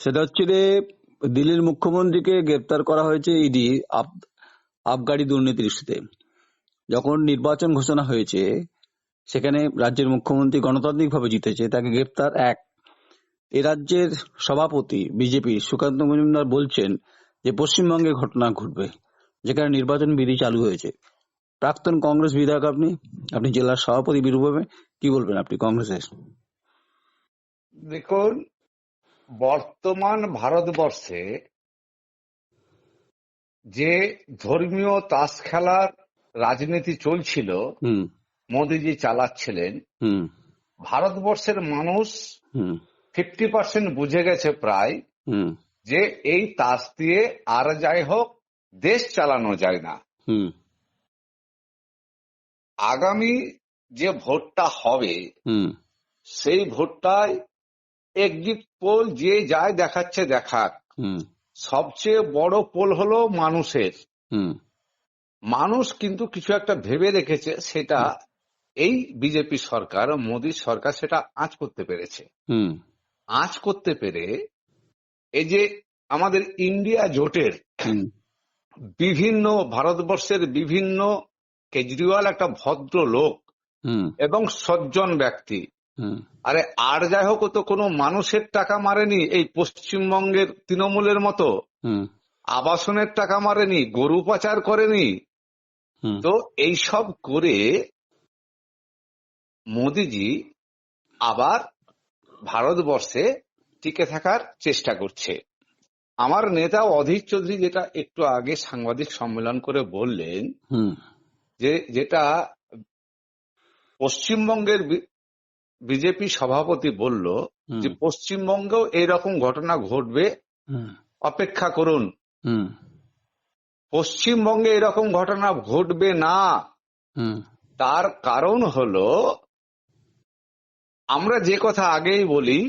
সেটা হচ্ছে যে দিল্লির মুখ্যমন্ত্রীকে গ্রেপ্তার করা হয়েছে ইডি আবগারি দুর্নীতির ইস্যুতে। যখন নির্বাচন ঘোষণা হয়েছে, সেখানে রাজ্যের মুখ্যমন্ত্রী গণতান্ত্রিকভাবে জিতেছে, তাকে গ্রেপ্তার এক। এ রাজ্যের সভাপতি, বিজেপি সুকান্ত মজুমদার বলছেন যে পশ্চিমবঙ্গে ঘটনা ঘটবে, যেখানে নির্বাচন বিধি চালু হয়েছে। প্রাক্তন কংগ্রেস বিধায়ক আপনি আপনি জেলার সভাপতি বীরভূমে কি বলবেন আপনি কংগ্রেসের? দেখুন বর্তমান ভারতবর্ষে যে ধর্মীয় তাস খেলার রাজনীতি চলছিল মোদিজি চালাচ্ছিলেন ভারতবর্ষের মানুষ ফিফটি পার্সেন্ট বুঝে গেছে প্রায় হুম। যে এই তাস দিয়ে আর যাই হোক দেশ চালানো যায় না। হুম। আগামী যে ভোটটা হবে সেই ভোটটায় এক্সিট পোল যে যায় দেখাচ্ছে দেখাক। সবচেয়ে বড় পোল হলো মানুষের। মানুষ কিন্তু কিছু একটা ভেবে রেখেছে সেটা এই বিজেপি সরকার মোদী সরকার সেটা আঁচ করতে পেরেছে। হুম। আঁচ করতে পেরে এই যে আমাদের ইন্ডিয়া জোটের বিভিন্ন ভারতবর্ষের বিভিন্ন কেজরিওয়াল একটা ভদ্র লোক এবং সজ্জন ব্যক্তি আরে আর যাই হোক তো কোনো মানুষের টাকা মারেনি এই পশ্চিমবঙ্গের তৃণমূলের মতো। আবাসনের টাকা মারেনি গরু পাচার করেনি। তো এই সব করে মোদিজি আবার ভারতবর্ষে টিকে থাকার চেষ্টা করছে। আমার নেতা অধীর চৌধুরী যেটা একটু আগে সাংবাদিক সম্মেলন করে বললেন হুম। যে যেটা পশ্চিমবঙ্গের বিজেপি সভাপতি বলল যে পশ্চিমবঙ্গেও এইরকম ঘটনা ঘটবে অপেক্ষা করুন। পশ্চিমবঙ্গে এরকম ঘটনা ঘটবে না। তার কারণ হলো আমরা যে কথা আগেই বলি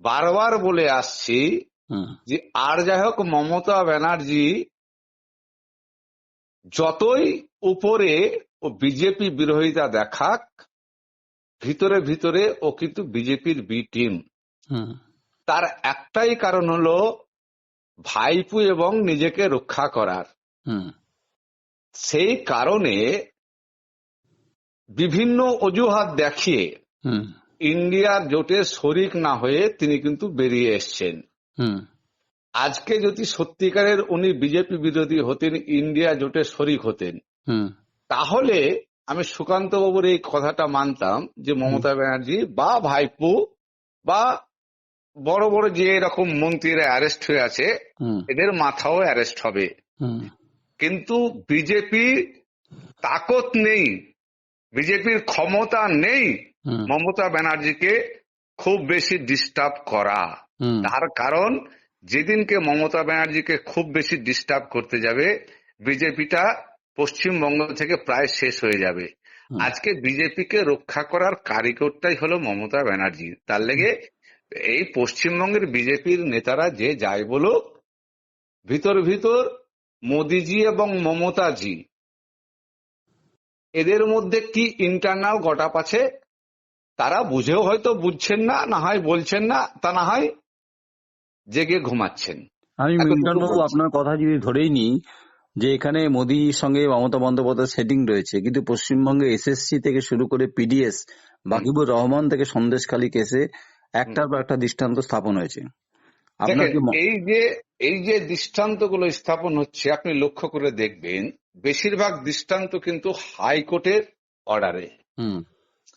বারবার বলে আসছি যে আর যাই হোক মমতা ব্যানার্জি যতই উপরে ও বিজেপি বিরোধিতা দেখাক ভিতরে ভিতরে ও কিন্তু বিজেপির বি টিম তার একটাই কারণ হলো ভাইপু এবং নিজেকে রক্ষা করার। সেই কারণে বিভিন্ন অজুহাত দেখিয়ে ইন্ডিয়ার জোটে শরিক না হয়ে তিনি কিন্তু বেরিয়ে এসছেন। হুম। আজকে যদি সত্যিকারের উনি বিজেপি বিরোধী হতেন ইন্ডিয়া জোটে শরিক হতেন হুম। তাহলে আমি সুকান্ত বাবুর এই কথাটা মানতাম যে মমতা ব্যানার্জি বা ভাইপু বা বড় বড় যে এরকম মন্ত্রীরা অ্যারেস্ট হয়ে আছে এদের মাথাও অ্যারেস্ট হবে। কিন্তু বিজেপি তাকত নেই বিজেপির ক্ষমতা নেই মমতা ব্যানার্জিকে খুব বেশি ডিস্টার্ব করা। তার কারণ যেদিনকে মমতা ব্যানার্জিকে খুব বেশি ডিস্টার্ব করতে যাবে বিজেপিটা পশ্চিমবঙ্গ থেকে প্রায় শেষ হয়ে যাবে। আজকে বিজেপিকে রক্ষা করার কারিগরটাই হলো মমতা ব্যানার্জি। তার লেগে এই পশ্চিমবঙ্গের বিজেপির নেতারা যে যাই বলুক ভিতর ভিতর মোদিজি এবং মমতাজি এদের মধ্যে কি ইন্টারনাল গটাপ আছে তারা বুঝেও হয়তো বুঝছেন না না হয় বলছেন না তা না হয় জেগে ঘুমাচ্ছেন। আমি মিল্টন বাবু আপনার কথা যদি ধরেই নিই যে এখানে মোদির সঙ্গে মমতা বন্দ্যোপাধ্যায় সেটিং রয়েছে। কিন্তু পশ্চিমবঙ্গে এসএসসি থেকে শুরু করে পিডিএস বাকিবুর রহমান থেকে সন্দেশখালী কেসে একটার পর একটা দৃষ্টান্ত স্থাপন হয়েছে। এই যে এই যে দৃষ্টান্তগুলো স্থাপন হচ্ছে আপনি লক্ষ্য করে দেখবেন বেশিরভাগ দৃষ্টান্ত কিন্তু হাইকোর্টের অর্ডারে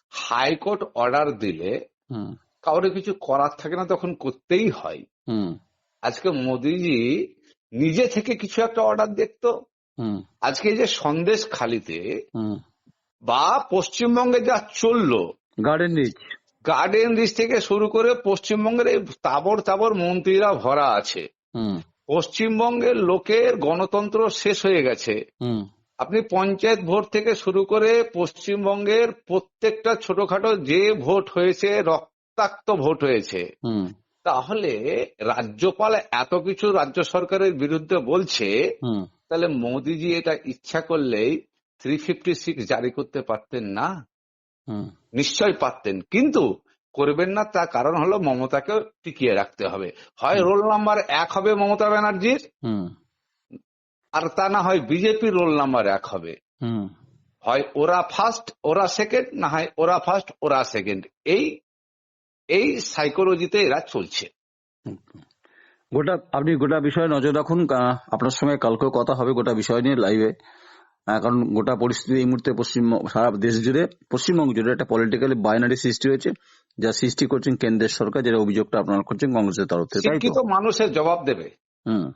হাইকোর্ট অর্ডার দিলে হুম। কাউরে কিছু করার থাকে না তখন করতেই হয়। হুম। আজকে মোদিজি নিজে থেকে কিছু একটা অর্ডার দেখতো। আজকে যে সন্দেশ খালিতে বা পশ্চিমবঙ্গে যা চলল গার্ডেন রিচ গার্ডেন রিচ থেকে শুরু করে পশ্চিমবঙ্গের এই তাবর তাবর মন্ত্রীরা ভরা আছে। হুম। পশ্চিমবঙ্গের লোকের গণতন্ত্র শেষ হয়ে গেছে। হুম। আপনি পঞ্চায়েত ভোট থেকে শুরু করে পশ্চিমবঙ্গের প্রত্যেকটা ছোটখাটো যে ভোট হয়েছে রক্তাক্ত ভোট হয়েছে। হুম। তাহলে রাজ্যপাল এত কিছু রাজ্য সরকারের বিরুদ্ধে বলছে তাহলে মোদিজি এটা ইচ্ছা করলেই থ্রি ফিফটি সিক্স জারি করতে পারতেন না? নিশ্চয় পারতেন কিন্তু করবেন না তার কারণ হলো মমতাকে টিকিয়ে রাখতে হবে। হয় রোল নাম্বার এক হবে মমতা ব্যানার্জির হুম। আর তা না হয় বিজেপির রোল নাম্বার এক হবে। হুম। হয় ওরা ফার্স্ট ওরা সেকেন্ড না হয় ওরা ফার্স্ট ওরা সেকেন্ড এই এই সাইকোলজিতে এরা চলছে। গোটা আপনি গোটা বিষয়ে নজর রাখুন আপনার সঙ্গে কালকেও কথা হবে গোটা বিষয় নিয়ে লাইভে কারণ গোটা পরিস্থিতি এই মুহূর্তে পশ্চিম সারা দেশ জুড়ে পশ্চিমবঙ্গ জুড়ে একটা পলিটিক্যালি বাইনারি সৃষ্টি হয়েছে যা সৃষ্টি করছেন কেন্দ্রের সরকার যেটা অভিযোগটা আপনারা করছেন কংগ্রেসের তরফ থেকে শিক্ষিত মানুষের জবাব দেবে। হুম।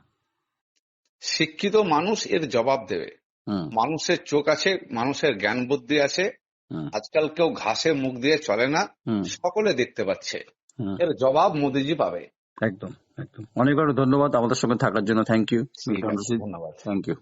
শিক্ষিত মানুষ এর জবাব দেবে। হুম। মানুষের চোখ আছে মানুষের জ্ঞান বুদ্ধি আছে আজকাল কেউ ঘাসে মুখ দিয়ে চলে না সকলে দেখতে পাচ্ছে। এর জবাব মোদিজি পাবে। একদম একদম। অনেক অনেক ধন্যবাদ আমাদের সঙ্গে থাকার জন্য। থ্যাংক ইউ ধন্যবাদ। Thank you